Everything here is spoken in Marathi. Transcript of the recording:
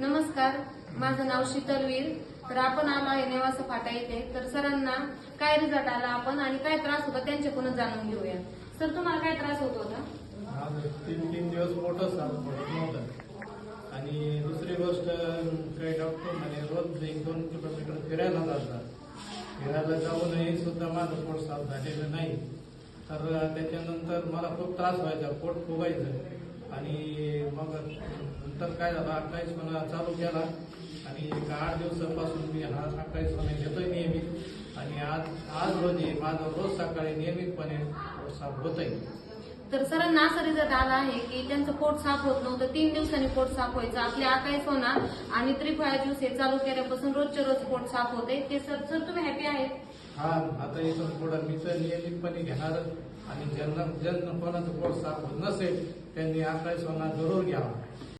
नमस्कार. माझं नाव शीतलवीर तर आपण आलो आहे नेवासा फाटा येते तर सरांना काय रिझल्ट आला आपण आणि काय त्रास होता त्यांच्याकडून जाणून घेऊया. सर तुम्हाला काय त्रास होत होता? आज तीन तीन दिवस मोठं नव्हतं. आणि दुसरी गोष्ट काही डॉक्टर म्हणे रोज एक दोन किलोमीटर फिरायला जातात. फिरायला जाऊनही सुद्धा माझं पोट साफ झालेलं नाही. तर त्याच्यानंतर मला खूप त्रास व्हायचा पोट फुगायचं. आणि मग नंतर काय झालं? अठ्ठावीस महिना चालू केला. आणि एक आठ दिवसापासून मी हा अठ्ठावीस महिना घेतोय नियमित. आणि आज आज रोजी माझं रोज सकाळी नियमितपणे साफ होत आहे तर सरांना असा रिझल्ट आला आहे की त्यांचं पोट साफ होत नव्हतं. तीन दिवसांनी पोट साफ व्हायचं. आपले आकाश होणार आणि त्रिफळा ज्यूस हे चालू केल्यापासून रोजच्या रोज पोट साफ होते. ते सर सर तुम्ही हॅपी आहेत? हा आता इथून पुढं मी तर नियमितपणे घेणार आणि ज्यांना ज्यांना कोणाचं पोट साफ होत नसेल त्यांनी आकाश होणार जरूर घ्यावा.